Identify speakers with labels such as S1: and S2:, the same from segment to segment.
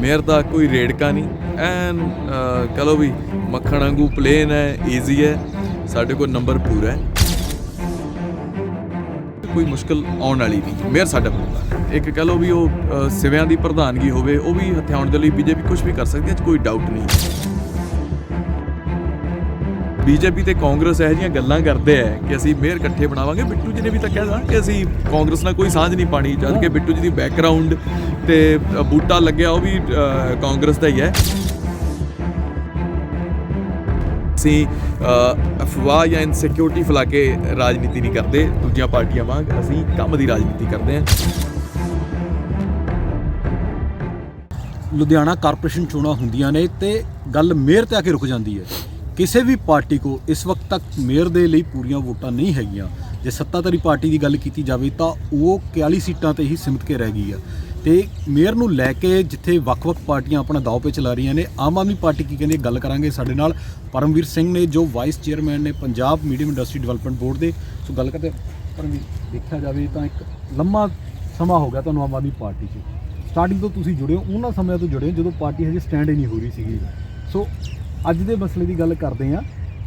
S1: Mayor ਦਾ ਕੋਈ ਰੇੜਕਾ ਨਹੀਂ। ਐਨ ਅਹ, ਕਹ ਲਓ ਵੀ ਮੱਖਣ ਵਾਂਗੂ ਪਲੇਨ ਹੈ ਈਜ਼ੀ ਹੈ ਸਾਡੇ ਕੋਲ ਨੰਬਰ ਪੂਰਾ ਹੈ। ਕੋਈ ਮੁਸ਼ਕਲ ਆਉਣ ਵਾਲੀ ਨਹੀਂ ਮੇਅਰ ਸਾਡਾ ਬਣੂਗਾ ਇੱਕ ਕਹ ਲਓ ਵੀ ਉਹ ਸਿਵਿਆਂ ਦੀ ਪ੍ਰਧਾਨਗੀ ਹੋਵੇ ਉਹ ਵੀ ਹਥਿਆਉਣ ਦੇ ਲਈ ਬੀਜੇਪੀ ਕੁਝ ਵੀ ਕਰ ਸਕਦੀ ਹੈ ਕੋਈ ਡਾਊਟ ਨਹੀਂ। ਬੀਜੇਪੀ ਤੇ ਕਾਂਗਰਸ ਇਹੋ ਜਿਹੀਆਂ ਗੱਲਾਂ ਕਰਦੇ ਆ ਕਿ ਅਸੀਂ ਮੇਅਰ ਇਕੱਠੇ ਬਣਾਵਾਂਗੇ। ਬਿੱਟੂ ਜੀ ਨੇ ਵੀ ਤਾਂ ਕਹਿ ਨਾ ਕਿ ਅਸੀਂ ਕਾਂਗਰਸ ਨਾਲ ਕੋਈ ਸਾਂਝ ਨਹੀਂ ਪਾਣੀ ਜਦ ਕਿ ਬਿੱਟੂ ਜੀ ਦੀ ਬੈਕਗ੍ਰਾਉਂਡ ਤੇ ਬੂਟਾ ਲੱਗਿਆ, ਉਹ ਵੀ ਕਾਂਗਰਸ ਦਾ ਹੀ ਹੈ। ਅਸੀਂ ਅਫਵਾਹ ਜਾਂ ਇਨਸਿਕਿਉਰਿਟੀ ਫੈਲਾ ਕੇ ਰਾਜਨੀਤੀ ਨਹੀਂ ਕਰਦੇ, ਦੂਜੀਆਂ ਪਾਰਟੀਆਂ ਵਾਂਗ ਅਸੀਂ ਕੰਮ ਦੀ ਰਾਜਨੀਤੀ ਕਰਦੇ ਹਾਂ।
S2: ਲੁਧਿਆਣਾ ਕਾਰਪੋਰੇਸ਼ਨ ਚੋਣਾਂ ਹੁੰਦੀਆਂ ਨੇ ਤੇ ਗੱਲ ਮੇਅਰ ਤੇ ਆ ਕੇ ਰੁਕ ਜਾਂਦੀ ਹੈ। ਕਿਸੇ ਵੀ ਪਾਰਟੀ ਕੋ ਇਸ ਵਕਤ ਤੱਕ ਮੇਅਰ ਦੇ ਲਈ ਪੂਰੀਆਂ ਵੋਟਾਂ ਨਹੀਂ ਹੈਗੀਆਂ। ਜੇ ਸੱਤਾਧਾਰੀ ਪਾਰਟੀ ਦੀ ਗੱਲ ਕੀਤੀ ਜਾਵੇ ਤਾਂ ਉਹ 41 ਸੀਟਾਂ ਤੇ ਹੀ ਸਿਮਟ ਕੇ ਰਹਿ ਗਈ ਆ। ਤੇ ਮੇਅਰ ਨੂੰ ਲੈ ਕੇ ਜਿੱਥੇ ਵੱਖ-ਵੱਖ ਪਾਰਟੀਆਂ ਆਪਣਾ ਦਾਅ ਪੇ ਚਲਾ ਰਹੀਆਂ ਨੇ, ਆਮ ਆਦਮੀ ਪਾਰਟੀ ਕੀ ਕਹਿੰਦੀ ਗੱਲ ਕਰਾਂਗੇ ਸਾਡੇ ਨਾਲ। ਪਰਮਵੀਰ ਸਿੰਘ ਨੇ ਜੋ ਵਾਈਸ ਚੇਅਰਮੈਨ ਨੇ Punjab medium industry development board ਦੇ, ਸੋ ਗੱਲ ਕਰਦੇ ਹਾਂ। ਪਰਮਵੀਰ, ਦੇਖਿਆ ਜਾਵੇ ਤਾਂ ਇੱਕ ਲੰਮਾ ਸਮਾਂ ਹੋ ਗਿਆ ਤੁਹਾਨੂੰ ਆਮ ਆਦਮੀ ਪਾਰਟੀ 'ਚ। ਸਟਾਰਟਿੰਗ ਤੋਂ ਤੁਸੀਂ ਜੁੜੇ ਹੋ, ਉਹਨਾਂ ਸਮਿਆਂ ਤੋਂ ਜੁੜੇ ਹੋ ਜਦੋਂ ਪਾਰਟੀ ਹਜੇ ਸਟੈਂਡ ਹੀ ਨਹੀਂ ਹੋ ਰਹੀ ਸੀਗੀ। ਸੋ ਅੱਜ ਦੇ ਮਸਲੇ ਦੀ ਗੱਲ ਕਰਦੇ ਹਾਂ।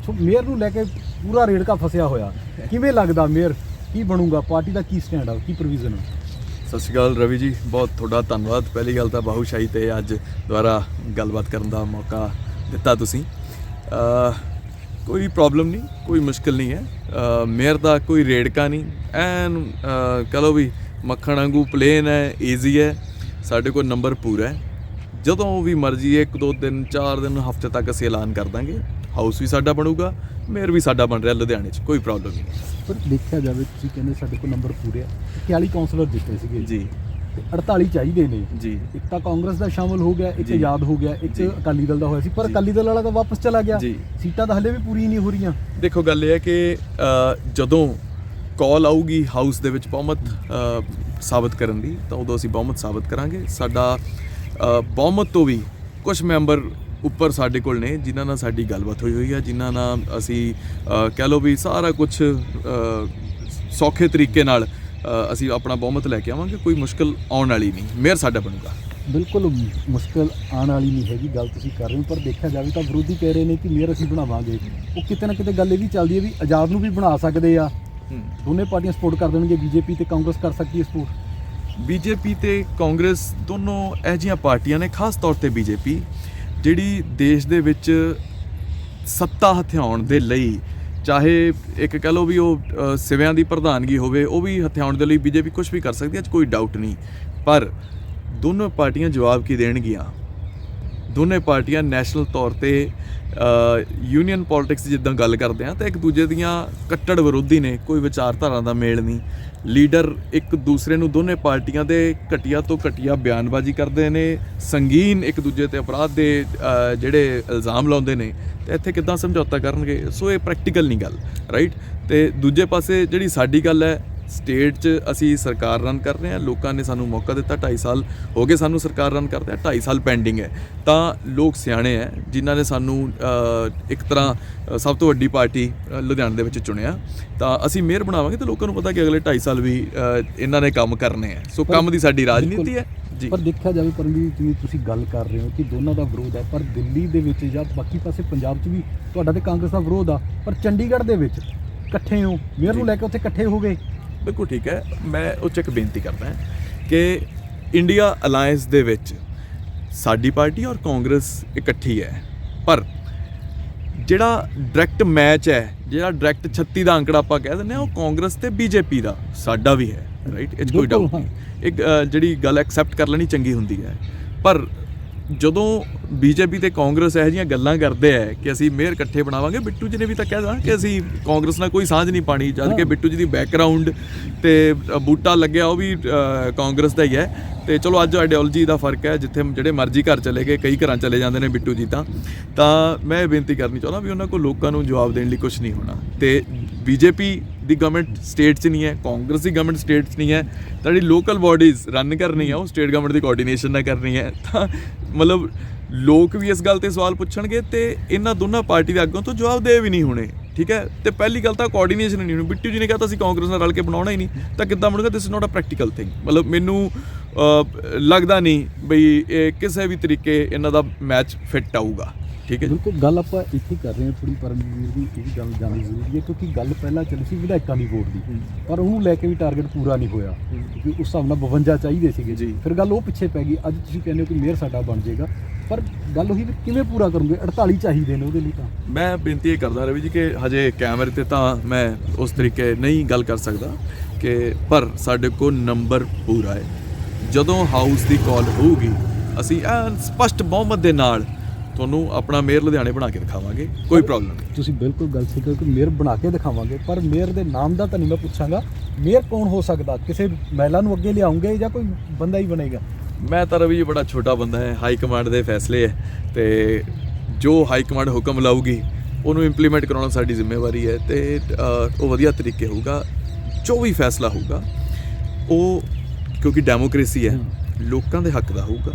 S2: ਸੋ ਮੇਅਰ ਨੂੰ ਲੈ ਕੇ ਪੂਰਾ ਰੇੜਕਾ ਫਸਿਆ ਹੋਇਆ। ਕਿਵੇਂ ਲੱਗਦਾ ਮੇਅਰ? ਕੀ ਬਣੂਗਾ? ਪਾਰਟੀ ਦਾ ਕੀ ਸਟੈਂਡ ਆ? ਕੀ ਪ੍ਰੋਵੀਜ਼ਨ ਆ?
S1: ਸਤਿ ਸ਼੍ਰੀ ਅਕਾਲ ਰਵੀ ਜੀ ਬਹੁਤ ਤੁਹਾਡਾ ਧੰਨਵਾਦ। ਪਹਿਲੀ ਗੱਲ ਤਾਂ ਬਾਹੂਸ਼ਾਹੀ ਤੇ ਅੱਜ ਦੁਬਾਰਾ ਗੱਲਬਾਤ ਕਰਨ ਦਾ ਮੌਕਾ ਦਿੱਤਾ ਤੁਸੀਂ। ਕੋਈ ਪ੍ਰੋਬਲਮ ਨਹੀਂ ਕੋਈ ਮੁਸ਼ਕਲ ਨਹੀਂ ਹੈ। ਅਹ, ਮੇਅਰ ਦਾ ਕੋਈ ਰੇੜਕਾ ਨਹੀਂ। ਐਨ ਅਹ, ਕਹ ਲਓ ਵੀ ਮੱਖਣ ਵਾਂਗੂ ਪਲੇਨ ਹੈ ਈਜ਼ੀ ਹੈ। ਸਾਡੇ ਕੋਲ ਨੰਬਰ ਪੂਰਾ ਹੈ। ਜਦੋਂ ਵੀ ਮਰਜ਼ੀ ਇੱਕ ਦੋ ਦਿਨ ਚਾਰ ਦਿਨ ਹਫ਼ਤੇ ਤੱਕ ਅਸੀਂ ਐਲਾਨ ਕਰ ਦਾਂਗੇ। ਹਾਊਸ ਵੀ ਸਾਡਾ ਬਣੂਗਾ। ਮੇਅਰ ਵੀ ਸਾਡਾ ਬਣ ਰਿਹਾ ਲੁਧਿਆਣੇ 'ਚ ਕੋਈ ਪ੍ਰੋਬਲਮ ਨਹੀਂ।
S2: ਪਰ ਦੇਖਿਆ ਜਾਵੇ ਤੁਸੀਂ ਕਹਿੰਦੇ ਸਾਡੇ ਕੋਲ ਨੰਬਰ ਪੂਰੇ ਆ। 41 ਕਾਉਂਸਲਰ ਜਿੱਤੇ ਸੀਗੇ।
S1: ਜੀ।
S2: ਤੇ 48 ਚਾਹੀਦੇ ਨੇ।
S1: ਜੀ।
S2: ਇੱਕ ਤਾਂ ਕਾਂਗਰਸ ਦਾ ਸ਼ਾਮਲ ਹੋ ਗਿਆ ਇੱਕ
S1: ਜੀ।
S2: ਆਜ਼ਾਦ ਹੋ ਗਿਆ ਇੱਕ
S1: ਜੀ।
S2: ਅਕਾਲੀ ਦਲ ਦਾ ਹੋਇਆ ਸੀ। ਪਰ
S1: ਜੀ।
S2: ਅਕਾਲੀ ਦਲ ਵਾਲਾ ਤਾਂ ਵਾਪਸ ਚਲਾ ਗਿਆ।
S1: ਜੀ।
S2: ਸੀਟਾਂ ਤਾਂ ਹਲੇ ਵੀ ਪੂਰੀ ਨਹੀਂ ਹੋ ਰਹੀਆਂ।
S1: ਦੇਖੋ ਗੱਲ ਇਹ ਹੈ ਕਿ ਅ, ਜਦੋਂ ਕਾਲ ਆਊਗੀ ਹਾਊਸ ਦੇ ਵਿੱਚ ਬਹੁਮਤ ਅ, ਸਾਬਤ ਕਰਨ ਦੀ ਤਾਂ ਉਦੋਂ ਅਸੀਂ ਬਹੁਮਤ ਸਾਬਤ ਕਰਾਂਗੇ। ਸਾਡਾ ਅ, ਬਹੁਮਤ ਤੋਂ ਵੀ ਕੁਝ ਮੈਂਬਰ ਉੱਪਰ ਸਾਡੇ ਕੋਲ ਨੇ ਜਿਨ੍ਹਾਂ ਨਾਲ ਸਾਡੀ ਗੱਲਬਾਤ ਹੋਈ ਹੋਈ ਹੈ ਜਿਨ੍ਹਾਂ ਨਾਲ ਅਸੀਂ ਕਹਿ ਲਓ ਵੀ ਸਾਰਾ ਕੁਝ ਸੌਖੇ ਤਰੀਕੇ ਨਾਲ ਅਸੀਂ ਆਪਣਾ ਬਹੁਮਤ ਲੈ ਕੇ ਆਵਾਂਗੇ ਕੋਈ ਮੁਸ਼ਕਲ ਆਉਣ ਵਾਲੀ ਨਹੀਂ। ਮੇਅਰ ਸਾਡਾ ਬਣੂਗਾ।
S2: ਬਿਲਕੁਲ ਮੁਸ਼ਕਲ ਆਉਣ ਵਾਲੀ ਨਹੀਂ ਹੈਗੀ ਗੱਲ ਤੁਸੀਂ ਕਰ ਰਹੇ ਹੋ ਪਰ ਦੇਖਿਆ ਜਾਵੇ ਤਾਂ ਵਿਰੋਧੀ ਕਹਿ ਰਹੇ ਨੇ ਕਿ ਮੇਅਰ ਅਸੀਂ ਬਣਾਵਾਂਗੇ। ਉਹ ਕਿਤੇ ਨਾ ਕਿਤੇ ਗੱਲ ਇਹ ਵੀ ਚੱਲਦੀ ਹੈ ਵੀ ਆਜ਼ਾਦ ਨੂੰ ਵੀ ਬਣਾ ਸਕਦੇ ਆ। ਦੋਨੇ ਪਾਰਟੀਆਂ ਸਪੋਰਟ ਕਰ ਦੇਣਗੇ ਬੀਜੇਪੀ ਤੇ ਕਾਂਗਰਸ ਕਰ ਸਕਦੀ ਹੈ ਸਪੋਰਟ
S1: ਬੀਜੇਪੀ ਤੇ ਕਾਂਗਰਸ ਦੋਨੋਂ ਇਹੋ ਜਿਹੀਆਂ ਪਾਰਟੀਆਂ ਨੇ ਖਾਸ ਤੌਰ ਤੇ ਬੀਜੇਪੀ। ਜਿਹੜੀ ਦੇਸ਼ ਦੇ ਵਿੱਚ ਸੱਤਾ ਹਥਿਆਉਣ ਦੇ ਲਈ, ਚਾਹੇ ਇੱਕ ਕਹ ਲਓ ਵੀ ਉਹ ਸਿਵਿਆਂ ਦੀ ਪ੍ਰਧਾਨਗੀ ਹੋਵੇ, ਉਹ ਵੀ ਹਥਿਆਉਣ ਦੇ ਲਈ ਬੀਜੇਪੀ ਕੁਝ ਵੀ ਕਰ ਸਕਦੀ ਹੈ 'ਚ ਕੋਈ ਡਾਊਟ ਨਹੀਂ। ਪਰ ਦੋਨੋਂ ਪਾਰਟੀਆਂ ਜਵਾਬ ਕੀ ਦੇਣਗੀਆਂ? ਦੋਨੇ ਪਾਰਟੀਆਂ ਨੈਸ਼ਨਲ ਤੌਰ ਤੇ ਯੂਨੀਅਨ ਪੋਲਿਟਿਕਸ ਜਿੱਦਾਂ ਗੱਲ ਕਰਦੇ ਆ, ਤਾਂ ਇੱਕ ਦੂਜੇ ਦੀਆਂ ਕੱਟੜ ਵਿਰੋਧੀ ਨੇ, ਕੋਈ ਵਿਚਾਰਧਾਰਾ ਦਾ ਮੇਲ ਨਹੀਂ। ਲੀਡਰ ਇੱਕ ਦੂਸਰੇ ਨੂੰ ਦੋਨੇ ਪਾਰਟੀਆਂ ਦੇ ਘਟੀਆ ਤੋਂ ਘਟੀਆ ਬਿਆਨਬਾਜ਼ੀ ਕਰਦੇ ਨੇ, ਸੰਗੀਨ ਇੱਕ ਦੂਜੇ ਤੇ ਅਪਰਾਧ ਦੇ ਜਿਹੜੇ ਇਲਜ਼ਾਮ ਲਾਉਂਦੇ ਨੇ, ਤੇ ਇੱਥੇ ਕਿੱਦਾਂ ਸਮਝੌਤਾ ਕਰਨਗੇ? ਸੋ ਇਹ ਪ੍ਰੈਕਟੀਕਲ ਨਹੀਂ ਗੱਲ ਰਾਈਟ ਤੇ ਦੂਜੇ ਪਾਸੇ ਜਿਹੜੀ ਸਾਡੀ ਗੱਲ ਹੈ ਸਟੇਟ 'ਚ ਅਸੀਂ ਸਰਕਾਰ ਰਨ ਕਰ ਰਹੇ ਹਾਂ ਲੋਕਾਂ ਨੇ ਸਾਨੂੰ ਮੌਕਾ ਦਿੱਤਾ 2.5 ਸਾਲ ਹੋ ਗਏ ਸਾਨੂੰ ਸਰਕਾਰ ਰਨ ਕਰਦੇ ਆ 2.5 ਸਾਲ ਪੈਂਡਿੰਗ ਹੈ। ਤਾਂ ਲੋਕ ਸਿਆਣੇ ਹੈ ਜਿਨ੍ਹਾਂ ਨੇ ਸਾਨੂੰ ਇੱਕ ਤਰ੍ਹਾਂ ਸਭ ਤੋਂ ਵੱਡੀ ਪਾਰਟੀ ਲੁਧਿਆਣਾ ਦੇ ਵਿੱਚ ਚੁਣਿਆ। ਤਾਂ ਅਸੀਂ ਮੇਅਰ ਬਣਾਵਾਂਗੇ ਤੇ ਲੋਕਾਂ ਨੂੰ ਪਤਾ ਕਿ ਅਗਲੇ 2.5 ਸਾਲ ਵੀ ਇਹਨਾਂ ਨੇ ਕੰਮ ਕਰਨੇ ਆ ਸੋ ਕੰਮ ਦੀ ਸਾਡੀ ਰਾਜਨੀਤੀ ਹੈ। ਜੀ।
S2: ਪਰ ਦੇਖਿਆ ਜਾਵੇ ਪਰਮਜੀਤ ਜਿਵੇਂ ਤੁਸੀਂ ਗੱਲ ਕਰ ਰਹੇ ਹੋ ਕਿ ਦੋਨਾਂ ਦਾ ਵਿਰੋਧ ਹੈ ਪਰ ਦਿੱਲੀ ਦੇ ਵਿੱਚ ਜਾਂ ਬਾਕੀ ਪਾਸੇ ਪੰਜਾਬ 'ਚ ਵੀ ਤੁਹਾਡਾ ਤੇ ਕਾਂਗਰਸ ਦਾ ਵਿਰੋਧ ਆ ਪਰ ਚੰਡੀਗੜ੍ਹ ਦੇ ਵਿੱਚ ਇਕੱਠੇ ਹੋ ਮੇਅਰ ਨੂੰ ਲੈ ਕੇ ਉੱਥੇ ਇਕੱਠੇ ਹੋ ਗਏ।
S1: ਬਿਲਕੁਲ ਠੀਕ ਹੈ। ਮੈਂ ਉਹ 'ਚ ਇੱਕ ਬੇਨਤੀ ਕਰਦਾ ਹਾਂ ਕਿ ਇੰਡੀਆ ਅਲਾਈਅੰਸ ਦੇ ਵਿੱਚ ਸਾਡੀ ਪਾਰਟੀ ਔਰ ਕਾਂਗਰਸ ਇਕੱਠੀ ਹੈ। ਪਰ ਜਿਹੜਾ ਡਾਇਰੈਕਟ ਮੈਚ ਹੈ ਜਿਹੜਾ ਡਾਇਰੈਕਟ 36 ਦਾ ਅੰਕੜਾ ਆਪਾਂ ਕਹਿ ਦਿੰਦੇ ਆ ਉਹ ਕਾਂਗਰਸ ਤੇ ਬੀਜੇਪੀ ਦਾ ਸਾਡਾ ਵੀ ਹੈ ਰਾਈਟ ਇਹ ਕੋਈ ਡਾਊਟ ਨਹੀਂ। ਇੱਕ ਜਿਹੜੀ ਗੱਲ ਐਕਸੈਪਟ ਕਰ ਲੈਣੀ ਚੰਗੀ ਹੁੰਦੀ ਹੈ। ਪਰ ਜਦੋਂ ਬੀਜੇਪੀ ਤੇ ਕਾਂਗਰਸ ਇਹੋ ਜਿਹੀਆਂ ਗੱਲਾਂ ਕਰਦੇ ਆ ਕਿ ਅਸੀਂ ਮੇਅਰ ਇਕੱਠੇ ਬਣਾਵਾਂਗੇ ਬਿੱਟੂ ਜੀ ਨੇ ਵੀ ਤਾਂ ਕਹਿਦਾ ਕਿ ਅਸੀਂ ਕਾਂਗਰਸ ਨਾਲ ਕੋਈ ਸਾਂਝ ਨਹੀਂ ਪਾਣੀ ਜਦ ਕਿ। ਬਿੱਟੂ ਜੀ ਦੀ ਬੈਕਗ੍ਰਾਉਂਡ ਤੇ ਬੂਟਾ ਲੱਗਿਆ ਉਹ ਵੀ ਕਾਂਗਰਸ ਦਾ ਹੀ ਹੈ ਤੇ ਚਲੋ ਅੱਜ ਆਈਡੀਓਲੋਜੀ ਦਾ ਫ਼ਰਕ ਹੈ ਜਿੱਥੇ ਜਿਹੜੇ ਮਰਜ਼ੀ ਘਰ ਚਲੇ ਗਏ ਕਈ ਘਰਾਂ ਚਲੇ ਜਾਂਦੇ ਨੇ ਬਿੱਟੂ ਜੀ ਤਾਂ। ਤਾਂ ਮੈਂ ਬੇਨਤੀ ਕਰਨੀ ਚਾਹੁੰਦਾ ਵੀ ਉਹਨਾਂ ਕੋਲ ਲੋਕਾਂ ਨੂੰ ਜਵਾਬ ਦੇਣ ਲਈ ਕੁਝ ਨਹੀਂ ਹੋਣਾ। ਤੇ ਬੀਜੇਪੀ ਦੀ ਗਵਰਨਮੈਂਟ ਸਟੇਟ 'ਚ ਨਹੀਂ ਹੈ ਕਾਂਗਰਸ ਦੀ ਗਵਰਨਮੈਂਟ ਸਟੇਟ 'ਚ ਨਹੀਂ ਹੈ ਤਾਂ ਜਿਹੜੀ ਲੋਕਲ ਬਾਡੀਜ਼ ਰਨ ਕਰਨੀ ਹੈ ਉਹ ਸਟੇਟ ਗਵਰਨਮੈਂਟ ਦੀ ਕੋਆਰਡੀਨੇਸ਼ਨ ਨਾਲ ਕਰਨੀ ਹੈ ਤਾਂ ਮਤਲਬ ਲੋਕ ਵੀ ਇਸ ਗੱਲ ਤੇ ਸਵਾਲ ਪੁੱਛਣਗੇ ਤੇ ਇਹਨਾਂ ਦੋਨਾਂ ਪਾਰਟੀ ਦੇ ਅੱਗੋਂ ਤੋਂ ਜਵਾਬ ਦੇ ਵੀ ਨਹੀਂ ਹੋਣੇ, ਠੀਕ ਹੈ? ਤੇ ਪਹਿਲੀ ਗੱਲ ਤਾਂ ਕੋਆਰਡੀਨੇਸ਼ਨ ਨਹੀਂ ਹੋਣੀ। ਬਿੱਟੂ ਜੀ ਨੇ ਕਿਹਾ ਤਾਂ ਅਸੀਂ ਕਾਂਗਰਸ ਨਾਲ ਰਲ ਕੇ ਬਣਾਉਣਾ ਹੀ ਨਹੀਂ। ਤਾਂ ਕਿੱਦਾਂ ਬਣੂਗਾ? This is not a practical thing ਮਤਲਬ ਮੈਨੂੰ ਲੱਗਦਾ ਨਹੀਂ ਬਈ ਇਹ ਕਿਸੇ ਵੀ ਤਰੀਕੇ ਇਹਨਾਂ ਦਾ ਮੈਚ ਫਿੱਟ ਆਊਗਾ। ਠੀਕ ਹੈ ਜੀ।
S2: ਬਿਲਕੁਲ ਗੱਲ ਆਪਾਂ ਇੱਥੇ ਕਰ ਰਹੇ ਹਾਂ ਥੋੜੀ ਪਰਮਵੀਰ ਦੀ ਇਹ ਗੱਲ ਜਾਣੀ ਜ਼ਰੂਰੀ ਹੈ ਕਿਉਂਕਿ ਗੱਲ ਪਹਿਲਾਂ ਚੱਲੀ ਸੀ ਵਿਧਾਇਕਾਂ ਦੀ ਵੋਟ ਦੀ। ਪਰ ਉਹਨੂੰ ਲੈ ਕੇ ਵੀ ਟਾਰਗੇਟ ਪੂਰਾ ਨਹੀਂ ਹੋਇਆ। ਕਿਉਂਕਿ ਉਸ ਹਿਸਾਬ ਨਾਲ 52 ਚਾਹੀਦੇ ਸੀਗੇ।
S1: ਜੀ।
S2: ਫਿਰ ਗੱਲ ਉਹ ਪਿੱਛੇ ਪੈ ਗਈ। ਅੱਜ ਤੁਸੀਂ ਕਹਿੰਦੇ ਹੋ ਕਿ ਮੇਅਰ ਸਾਡਾ ਬਣ ਜਾਏਗਾ। ਪਰ ਗੱਲ ਉਹੀ ਵੀ ਕਿਵੇਂ ਪੂਰਾ ਕਰੋਗੇ? 48 ਚਾਹੀਦੇ ਨੇ ਉਹਦੇ ਲਈ ਤਾਂ।
S1: ਮੈਂ ਬੇਨਤੀ ਇਹ ਕਰਦਾ ਰਵੀ ਜੀ ਕਿ ਹਜੇ ਕੈਮਰੇ ਤੇ ਤਾਂ ਮੈਂ ਉਸ ਤਰੀਕੇ ਨਹੀਂ ਗੱਲ ਕਰ ਸਕਦਾ ਕਿ ਪਰ ਸਾਡੇ ਕੋਲ ਨੰਬਰ ਪੂਰਾ ਹੈ। ਜਦੋਂ ਹਾਊਸ ਦੀ ਕਾਲ ਹੋਊਗੀ ਅਸੀਂ ਐਨ ਸਪਸ਼ਟ ਬਹੁਮਤ ਦੇ ਨਾਲ ਤੁਹਾਨੂੰ ਆਪਣਾ ਮੇਅਰ ਲੁਧਿਆਣੇ ਬਣਾ ਕੇ ਦਿਖਾਵਾਂਗੇ ਕੋਈ ਪ੍ਰੋਬਲਮ ਨਹੀਂ।
S2: ਤੁਸੀਂ ਬਿਲਕੁਲ ਗੱਲ ਸਹੀ ਕਿ ਮੇਅਰ ਬਣਾ ਕੇ ਦਿਖਾਵਾਂਗੇ ਪਰ ਮੇਅਰ ਦੇ ਨਾਮ ਦਾ ਤਾਂ ਨਹੀਂ ਮੈਂ ਪੁੱਛਾਂਗਾ। ਮੇਅਰ ਕੌਣ ਹੋ ਸਕਦਾ? ਕਿਸੇ ਮਹਿਲਾ ਨੂੰ ਅੱਗੇ ਲਿਆਉਂਗੇ ਜਾਂ ਕੋਈ ਬੰਦਾ ਹੀ ਬਣੇਗਾ?
S1: ਮੈਂ ਤਾਂ ਰਵੀ ਜੀ ਬੜਾ ਛੋਟਾ ਬੰਦਾ ਹੈ ਹਾਈ ਕਮਾਂਡ ਦੇ ਫੈਸਲੇ ਹੈ ਤੇ ਜੋ ਹਾਈ ਕਮਾਂਡ ਹੁਕਮ ਲਾਊਗੀ ਉਹਨੂੰ ਇੰਪਲੀਮੈਂਟ ਕਰਾਉਣਾ ਸਾਡੀ ਜ਼ਿੰਮੇਵਾਰੀ ਹੈ ਤੇ ਉਹ ਵਧੀਆ ਤਰੀਕੇ ਹੋਊਗਾ ਜੋ ਵੀ ਫੈਸਲਾ ਹੋਊਗਾ ਉਹ ਕਿਉਂਕਿ ਡੈਮੋਕ੍ਰੇਸੀ ਹੈ। ਲੋਕਾਂ ਦੇ ਹੱਕ ਦਾ ਹੋਊਗਾ।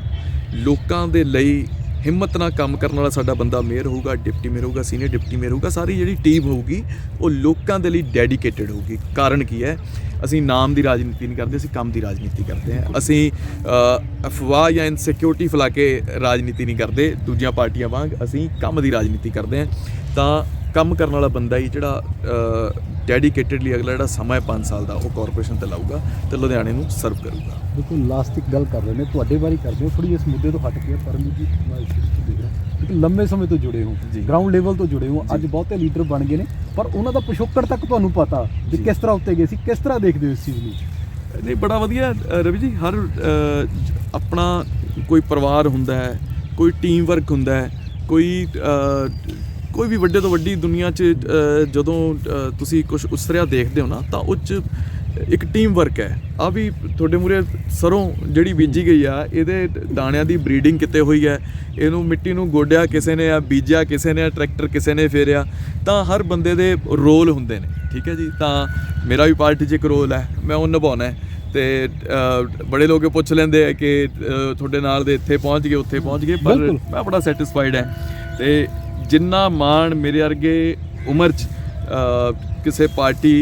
S1: ਲੋਕਾਂ ਦੇ ਲਈ ਹਿੰਮਤ ਨਾਲ ਕੰਮ ਕਰਨ ਵਾਲਾ ਸਾਡਾ ਬੰਦਾ ਮੇਅਰ ਹੋਊਗਾ, ਡਿਪਟੀ ਮੇਅਰ ਹੋਊਗਾ, ਸੀਨੀਅਰ ਡਿਪਟੀ ਮੇਅਰ ਹੋਊਗਾ, ਸਾਰੀ ਜਿਹੜੀ ਟੀਮ ਹੋਊਗੀ, ਉਹ ਲੋਕਾਂ ਦੇ ਲਈ ਡੈਡੀਕੇਟਿਡ ਹੋਊਗੀ। ਕਾਰਨ ਕੀ ਹੈ? ਅਸੀਂ ਨਾਮ ਦੀ ਰਾਜਨੀਤੀ ਨਹੀਂ ਕਰਦੇ, ਅਸੀਂ ਕੰਮ ਦੀ ਰਾਜਨੀਤੀ ਕਰਦੇ ਹਾਂ। ਅਸੀਂ ਅਫਵਾਹ ਜਾਂ ਇਨਸਿਕਿਉਰਿਟੀ ਫੈਲਾ ਕੇ ਰਾਜਨੀਤੀ ਨਹੀਂ ਕਰਦੇ, ਦੂਜੀਆਂ ਪਾਰਟੀਆਂ ਵਾਂਗ ਅਸੀਂ ਕੰਮ ਦੀ ਰਾਜਨੀਤੀ ਕਰਦੇ ਹਾਂ। ਤਾਂ ਕੰਮ ਕਰਨ ਵਾਲਾ ਬੰਦਾ ਹੀ ਜਿਹੜਾ ਡੈਡੀਕੇਟਿਡਲੀ ਅਗਲਾ ਜਿਹੜਾ ਸਮਾਂ ਹੈ 5 ਸਾਲ ਦਾ ਉਹ ਕਾਰਪੋਰੇਸ਼ਨ ਤੇ ਲਾਊਗਾ ਤੇ ਲੁਧਿਆਣੇ ਨੂੰ ਸਰਵ ਕਰੂਗਾ
S2: ਬਿਲਕੁਲ ਲਾਸਟ ਇੱਕ ਗੱਲ ਕਰ ਰਹੇ ਨੇ ਤੁਹਾਡੇ ਬਾਰੇ ਕਰਦੇ ਹੋ ਥੋੜੀ ਇਸ ਮੁੱਦੇ ਤੋਂ ਹਟ ਕੇ ਪਰਮਜੀਤ ਜੀ ਮੈਂ ਇਸ ਵਿੱਚ ਦੇਖ ਰਿਹਾ ਕਿ ਲੰਮੇ ਸਮੇਂ ਤੋਂ ਜੁੜੇ ਹੋ। ਗਰਾਊਂਡ ਲੈਵਲ ਤੋਂ ਜੁੜੇ ਹੋ ਅੱਜ ਬਹੁਤੇ ਲੀਡਰ ਬਣ ਗਏ ਨੇ ਪਰ ਉਹਨਾਂ ਦਾ ਪਿਛੋਕੜ ਤੱਕ ਤੁਹਾਨੂੰ ਪਤਾ
S1: ਜੀ।
S2: ਕਿਸ ਤਰ੍ਹਾਂ ਉੱਤੇ ਗਏ ਸੀ ਕਿਸ ਤਰ੍ਹਾਂ ਦੇਖਦੇ ਹੋ ਇਸ ਚੀਜ਼ ਨੂੰ
S1: ਨਹੀਂ ਬੜਾ ਵਧੀਆ ਰਵੀ ਜੀ ਹਰ ਆਪਣਾ ਕੋਈ ਪਰਿਵਾਰ ਹੁੰਦਾ ਹੈ ਕੋਈ ਟੀਮ ਵਰਕ ਹੁੰਦਾ ਹੈ ਕੋਈ ਕੋਈ ਵੀ ਵੱਡੇ ਤੋਂ ਵੱਡੀ ਦੁਨੀਆ 'ਚ ਜਦੋਂ ਤੁਸੀਂ ਕੁਝ ਉਸਰਿਆ ਦੇਖਦੇ ਹੋ ਨਾ ਤਾਂ ਉਹ 'ਚ ਇੱਕ ਟੀਮ ਵਰਕ ਹੈ। ਆ ਵੀ ਤੁਹਾਡੇ ਮੂਰੇ ਸਰੋਂ ਜਿਹੜੀ ਬੀਜੀ ਗਈ ਆ ਇਹਦੇ ਦਾਣਿਆਂ ਦੀ ਬਰੀਡਿੰਗ ਕਿਤੇ ਹੋਈ ਹੈ ਇਹਨੂੰ ਮਿੱਟੀ ਨੂੰ ਗੋਡਿਆ ਕਿਸੇ ਨੇ ਆ ਬੀਜਿਆ ਕਿਸੇ ਨੇ ਆ ਟਰੈਕਟਰ ਕਿਸੇ ਨੇ ਫੇਰਿਆ ਤਾਂ ਹਰ ਬੰਦੇ ਦੇ ਰੋਲ ਹੁੰਦੇ ਨੇ ਠੀਕ ਹੈ ਜੀ? ਤਾਂ ਮੇਰਾ ਵੀ ਪਾਰਟੀ 'ਚ ਇੱਕ ਰੋਲ ਹੈ ਮੈਂ ਉਹ ਨਿਭਾਉਣਾ ਹੈ। ਤੇ ਬੜੇ ਲੋਕ ਪੁੱਛ ਲੈਂਦੇ ਆ ਕਿ ਤੁਹਾਡੇ ਨਾਲ ਦੇ ਇੱਥੇ ਪਹੁੰਚ ਗਏ ਉੱਥੇ ਪਹੁੰਚ ਗਏ ਪਰ। ਮੈਂ ਬੜਾ ਸੈਟੀਸਫਾਈਡ ਹੈ। ਤੇ ਜਿੰਨਾ ਮਾਣ ਮੇਰੇ ਵਰਗੇ ਉਮਰ 'ਚ ਕਿਸੇ ਪਾਰਟੀ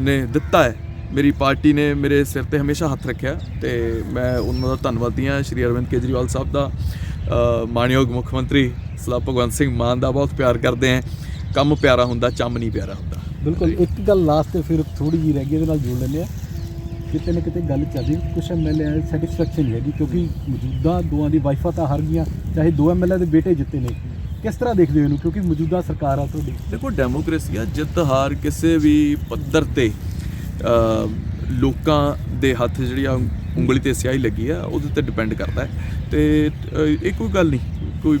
S1: ਨੇ ਦਿੱਤਾ ਹੈ ਮੇਰੀ ਪਾਰਟੀ ਨੇ ਮੇਰੇ ਸਿਰ ਤੇ ਹਮੇਸ਼ਾ ਹੱਥ ਰੱਖਿਆ ਤੇ ਮੈਂ ਉਹਨਾਂ ਦਾ ਧੰਨਵਾਦੀ ਹਾਂ ਸ਼੍ਰੀ ਅਰਵਿੰਦ ਕੇਜਰੀਵਾਲ ਸਾਹਿਬ ਦਾ ਅ, ਮਾਣਯੋਗ ਮੁੱਖ ਮੰਤਰੀ ਸਲਾ ਭਗਵੰਤ ਸਿੰਘ ਮਾਨ ਦਾ ਬਹੁਤ ਪਿਆਰ ਕਰਦੇ ਹਾਂ ਕੰਮ ਪਿਆਰਾ ਹੁੰਦਾ ਚੰਮ ਨਹੀਂ ਪਿਆਰਾ ਹੁੰਦਾ।
S2: ਬਿਲਕੁਲ ਇੱਕ ਗੱਲ ਲਾਸਟ ਤੇ ਫਿਰ ਥੋੜੀ ਜਿਹੀ ਰਹਿ ਗਈ ਇਹਦੇ ਨਾਲ ਜੋੜ ਲੈਂਦੇ ਆ ਕਿਤੇ ਨਾ ਕਿਤੇ ਗੱਲ ਚੱਲਦੀ ਕੁਝ ਐਮਐਲਏ ਸੈਟੀਸਫੈਕਸ਼ਨ ਨਹੀਂ ਹੈਗੀ ਕਿਉਂਕਿ ਮੌਜੂਦਾ ਦੋਆਂ ਦੀ ਵਾਈਫਾਂ ਤਾਂ ਹਾਰ ਗਈਆਂ ਚਾਹੇ ਦੋ ਐਮਐਲਏ ਦੇ ਬੇਟੇ ਜਿੱਤੇ ਨੇ ਕਿਸ ਤਰ੍ਹਾਂ ਦੇਖਦੇ ਹੋ ਇਹਨੂੰ? ਕਿਉਂਕਿ ਮੌਜੂਦਾ ਸਰਕਾਰ ਆ ਤੁਹਾਡੀ।
S1: ਦੇਖੋ ਡੈਮੋਕ੍ਰੇਸੀ ਆ, ਜਿੱਤ ਹਾਰ ਕਿਸੇ ਵੀ ਪੱਧਰ ਤੇ ਲੋਕਾਂ ਦੇ ਹੱਥ ਜਿਹੜੀ ਆ ਉਂਗਲੀ ਤੇ ਸਿਆਹੀ ਲੱਗੀ ਆ, ਉਹਦੇ ਤੇ ਡਿਪੈਂਡ ਕਰਦਾ ਹੈ। ਤੇ ਇਹ ਕੋਈ ਗੱਲ ਨਹੀਂ, ਕੋਈ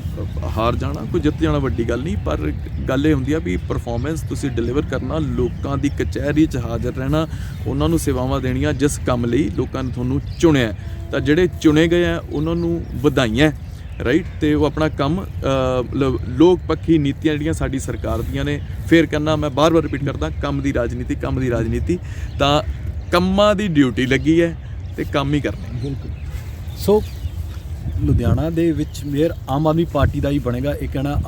S1: ਹਾਰ ਜਾਣਾ, ਕੋਈ ਜਿੱਤ ਜਾਣਾ ਵੱਡੀ ਗੱਲ ਨਹੀਂ, ਪਰ ਗੱਲ ਇਹ ਹੁੰਦੀ ਆ ਵੀ ਪਰਫਾਰਮੈਂਸ ਤੁਸੀਂ ਡਿਲੀਵਰ ਕਰਨਾ, ਲੋਕਾਂ ਦੀ ਕਚਹਿਰੀ 'ਚ ਹਾਜ਼ਰ ਰਹਿਣਾ, ਉਹਨਾਂ ਨੂੰ ਸੇਵਾਵਾਂ ਦੇਣੀਆਂ, ਜਿਸ ਕੰਮ ਲਈ ਲੋਕਾਂ ਨੇ ਤੁਹਾਨੂੰ ਚੁਣਿਆ ਤਾਂ ਜਿਹੜੇ ਚੁਣੇ ਗਏ ਆ, ਉਹਨਾਂ ਨੂੰ ਵਧਾਈਆਂ ਰਾਈਟ ਤੇ ਉਹ ਆਪਣਾ ਕੰਮ ਮਤਲਬ ਲੋਕ ਪੱਖੀ ਨੀਤੀਆਂ ਜਿਹੜੀਆਂ ਸਾਡੀ ਸਰਕਾਰ ਦੀਆਂ ਨੇ, ਫੇਰ ਕਹਿੰਦਾ ਮੈਂ ਬਾਰ-ਬਾਰ ਰਿਪੀਟ ਕਰਦਾ, ਕੰਮ ਦੀ ਰਾਜਨੀਤੀ, ਕੰਮ ਦੀ ਰਾਜਨੀਤੀ, ਤਾਂ ਕੰਮਾਂ ਦੀ ਡਿਊਟੀ ਲੱਗੀ ਹੈ ਤੇ ਕੰਮ ਹੀ ਕਰਨੇ
S2: ਬਿਲਕੁਲ। ਸੋ ਲੁਧਿਆਣਾ ਦੇ ਵਿੱਚ ਮੇਅਰ ਆਮ ਆਦਮੀ ਪਾਰਟੀ ਦਾ ਹੀ ਬਣੇਗਾ, ਇਹ ਕਹਿਣਾ